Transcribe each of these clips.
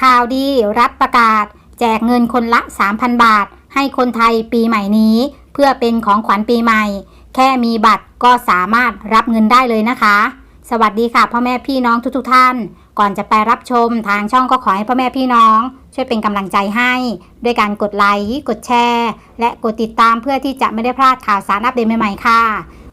ข่าวดีรัฐประกาศ แจกเงินคนละ 3,000 บาท ให้คนไทยปีใหม่นี้ เพื่อเป็นของขวัญปีใหม่ แค่มีบัตรก็สามารถรับเงินได้เลยนะคะ สวัสดีค่ะพ่อแม่พี่น้องทุกๆทท่าน ก่อนจะไปรับชมทางช่องก็ขอให้พ่อแม่พี่น้อง ช่วยเป็นกำลังใจให้ ด้วยการกดไลค์กดแชร์ และกดติดตามเพื่อที่จะไม่ได้พลาดข่าวสารอัปเดตใหม่ๆค่ะ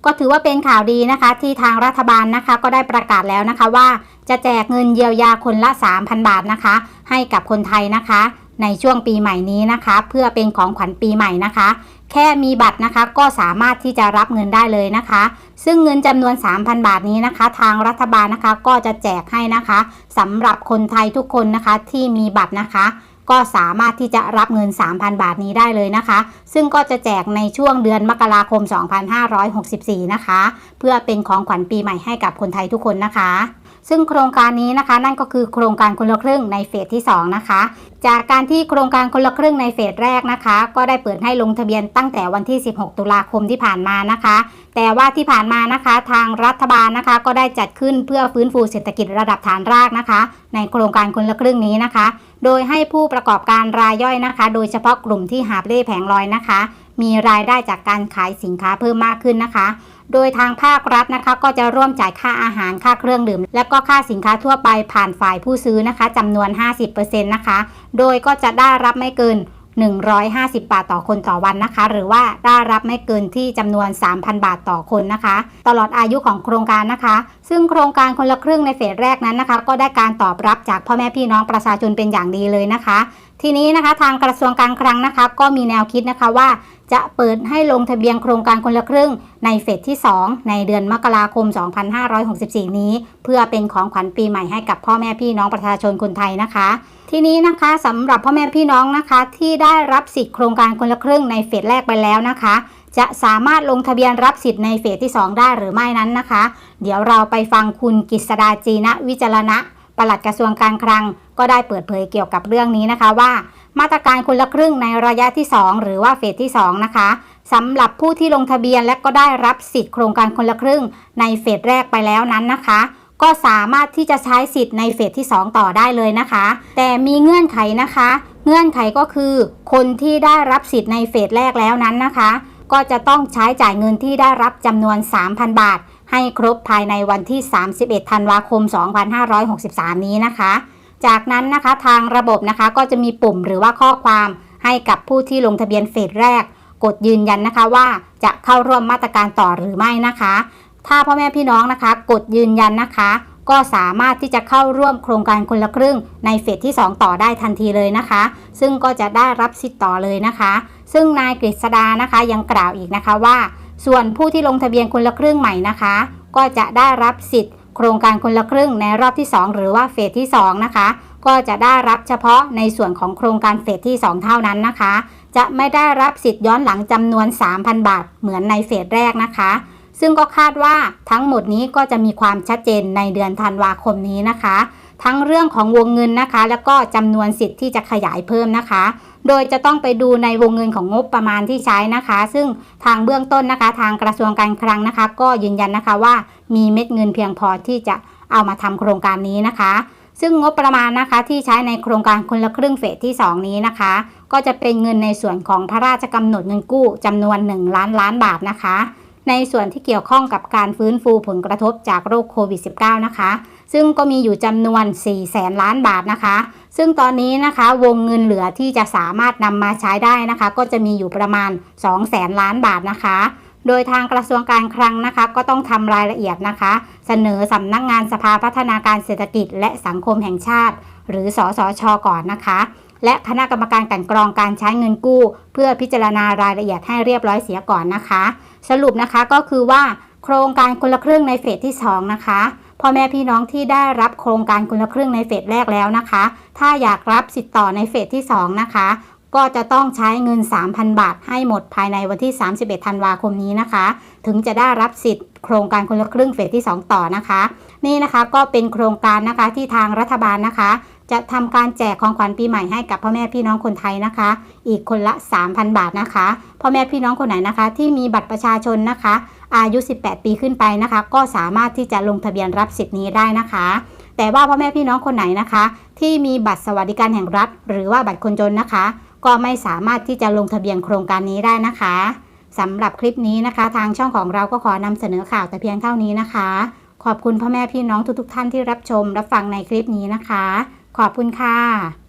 ก็ถือว่าเป็นข่าวดีนะคะที่ทางรัฐบาลนะคะก็ได้ประกาศแล้วนะคะว่า จะแจกเงินเยียวยาคนละ 3,000 บาทนะคะ ให้กับคนไทยนะคะ ในช่วงปีใหม่นี้นะคะ เพื่อเป็นของขวัญปีใหม่นะคะ แค่มีบัตรนะคะก็สามารถที่จะรับเงินได้เลยนะคะ ซึ่งเงินจำนวน 3,000 บาทนี้นะคะ ทางรัฐบาลนะคะก็จะแจกให้นะคะสำหรับคนไทยทุกคนนะคะที่มีบัตรนะคะ ก็สามารถที่จะรับเงิน 3,000 บาทนี้ได้เลยนะคะ ซึ่งก็จะแจกในช่วงเดือนมกราคม 2564 นะคะ เพื่อเป็นของขวัญปีใหม่ให้กับคนไทยทุกคนนะคะ ซึ่งโครงการนี้นะคะ นั่นก็คือโครงการคนละครึ่งในเฟสที่ 2 นะคะ จากการที่โครงการคนละครึ่งในเฟสแรกนะคะ ก็ได้เปิดให้ลงทะเบียนตั้งแต่วันที่ 16 ตุลาคมที่ผ่านมานะคะ แต่ว่าที่ผ่านมานะคะ ทางรัฐบาลนะคะ ก็ได้จัดขึ้นเพื่อฟื้นฟูเศรษฐกิจระดับฐานรากนะคะ ในโครงการคนละครึ่งนี้นะคะ โดยให้ผู้ประกอบการรายย่อยนะคะ โดยเฉพาะกลุ่มที่หาบเล่แผงลอยนะคะ มีรายได้จากการขายสินค้าเพิ่มมากขึ้นนะคะ โดยทางภาครัฐนะคะ ก็จะร่วมจ่ายค่าอาหารค่าเครื่องดื่ม และก็ค่าสินค้าทั่วไปผ่านฝ่ายผู้ซื้อนะคะจำนวน 50%นะคะ โดยก็จะได้รับไม่เกิน 150 บาทต่อคนต่อวันนะคะ หรือว่าได้รับไม่เกินที่จำนวน 3,000 บาทต่อคนนะคะ ตลอดอายุของโครงการนะคะ ซึ่งโครงการคนละครึ่งในเฟสแรกนั้นนะคะ ก็ได้การตอบรับจากพ่อแม่พี่น้องประชาชนเป็นอย่างดีเลยนะคะ ทีนี้นะคะทางกระทรวงการคลังนะคะก็มีแนวคิดนะคะว่าจะเปิดให้ลงทะเบียนโครงการคนละครึ่งในเฟสที่ 2 ในเดือนมกราคม 2564 นี้ เพื่อเป็นของขวัญปีใหม่ให้กับพ่อแม่พี่น้องประชาชนคนไทยนะคะ ทีนี้นะคะสำหรับพ่อแม่พี่น้องนะคะ ที่ได้รับสิทธิ์โครงการคนละครึ่งในเฟสแรกไปแล้วนะคะ จะสามารถลงทะเบียนรับสิทธิ์ในเฟสที่ 2 ได้หรือไม่นั้นนะคะ เดี๋ยวเราไปฟังคุณกฤษดาจีนะวิจารณะ ปลัดกระทรวงการคลังก็ได้เปิดเผยเกี่ยวกับเรื่องนี้นะคะว่า มาตรการคนละครึ่งในระยะที่ 2 หรือว่าเฟสที่ 2 นะคะสำหรับผู้ที่ลงทะเบียนและก็ได้รับสิทธิ์โครงการคนละครึ่งในเฟสแรกไปแล้วนั้นนะคะ ก็สามารถที่จะใช้สิทธิ์ในเฟสที่ 2 ต่อได้เลยนะคะ แต่มีเงื่อนไขนะคะ เงื่อนไขก็คือ คนที่ได้รับสิทธิ์ในเฟสแรกแล้วนั้นนะคะ ก็จะต้องใช้จ่ายเงินที่ได้รับจำนวน 3,000 บาท ให้ครบภายในวันที่ 31 ธันวาคม 2563 นี้นะคะ จากนั้นนะคะทางระบบนะคะก็จะมีปุ่มหรือว่าข้อความให้กับผู้ที่ลงทะเบียนเฟสแรก กดยืนยันนะคะว่าจะเข้าร่วมมาตรการต่อหรือไม่นะคะ ถ้าพ่อแม่พี่น้องนะคะ กดยืนยันนะคะ ก็สามารถที่จะเข้าร่วมโครงการคนละครึ่งในเฟสที่ 2 ต่อได้ทันทีเลยนะคะ ซึ่งก็จะได้รับสิทธิ์ต่อเลยนะคะ ซึ่งนายกฤษดานะคะยังกล่าวอีกนะคะว่า ส่วนผู้ที่ลงทะเบียนคนละครึ่งใหม่นะคะ ก็จะได้รับสิทธิ์ โครงการคนละครึ่งในรอบที่ 2 หรือว่าเฟสที่ 2 นะคะ ก็จะได้รับเฉพาะในส่วนของโครงการเฟสที่ 2 เท่านั้นนะคะ จะไม่ได้รับสิทธิ์ย้อนหลังจำนวน 3,000 บาท เหมือนในเฟสแรกนะคะ ซึ่งก็คาดว่าทั้งหมดนี้ก็จะมีความชัดเจนในเดือนธันวาคมนี้นะคะ ทั้งเรื่องของวงเงินนะคะ แล้วก็จำนวนสิทธิ์ที่จะขยายเพิ่มนะคะ โดยจะต้องไปดูในวงเงินของงบประมาณที่ใช้นะคะ ซึ่งทางเบื้องต้นนะคะ ทางกระทรวงการคลังนะคะ ก็ยืนยันนะคะว่ามีเม็ดเงินเพียงพอที่จะเอามาทำโครงการนี้นะคะซึ่งงบประมาณนะคะที่ใช้ในโครงการคนละครึ่งเฟสที่ 2 นี้นะคะ ก็จะเป็นเงินในส่วนของพระราชกำหนดเงินกู้จำนวน 1 ล้านล้านบาทนะคะ ในส่วนที่เกี่ยวข้องกับการฟื้นฟูผลกระทบจากโรคโควิด -19 นะคะ ซึ่งก็มีอยู่จำนวน 4 แสนล้านบาทนะคะ ซึ่งตอนนี้นะคะวงเงินเหลือที่จะสามารถนำมาใช้ได้นะคะ ก็จะมีอยู่ประมาณ 2 แสนล้านบาทนะคะโดยทางกระทรวงการคลังนะคะ ก็ต้องทำรายละเอียดนะคะ เสนอสำนักงานสภาพัฒนาการเศรษฐกิจ และสังคมแห่งชาติ หรือสสชก่อนนะคะ และคณะกรรมการกันกรองการใช้เงินกู้ เพื่อพิจารณารายละเอียดให้เรียบร้อยเสียก่อนนะคะ สรุปนะคะก็คือว่าโครงการคนละครึ่งในเฟสที่ 2 นะคะพ่อแม่พี่น้องที่ได้รับโครงการคนละครึ่งในเฟสแรกแล้วนะคะ ถ้าอยากรับสิทธิ์ต่อในเฟสที่ 2 นะคะ ก็จะต้องใช้เงิน 3,000 บาทให้หมดภายในวันที่ 31 ธันวาคมนี้นะคะ ถึงจะได้รับสิทธิ์โครงการคนละครึ่งเฟสที่ 2 ต่อนะคะ นี่นะคะก็เป็นโครงการนะคะที่ทางรัฐบาลนะคะ จะทำการแจกของขวัญปีใหม่ให้กับพ่อแม่พี่น้องคนไทยนะคะ อีกคนละ 3,000 บาทนะคะพ่อแม่พี่น้องคนไหนนะคะ ที่มีบัตรประชาชนนะคะ อายุ 18 ปีขึ้นไปนะคะ ก็สามารถที่จะลงทะเบียนรับสิทธิ์นี้ได้นะคะ แต่ว่าพ่อแม่พี่น้องคนไหนนะคะ ที่มีบัตรสวัสดิการแห่งรัฐ หรือว่าบัตรคนจนนะคะ ก็ไม่สามารถที่จะลงทะเบียนโครงการนี้ได้นะคะสำหรับคลิปนี้นะคะ ทางช่องของเราก็ขอนำเสนอข่าวแต่เพียงเท่านี้นะคะ ขอบคุณพ่อแม่พี่น้องทุกๆ ท่านที่รับชมรับฟังในคลิปนี้นะคะ ขอบคุณค่ะ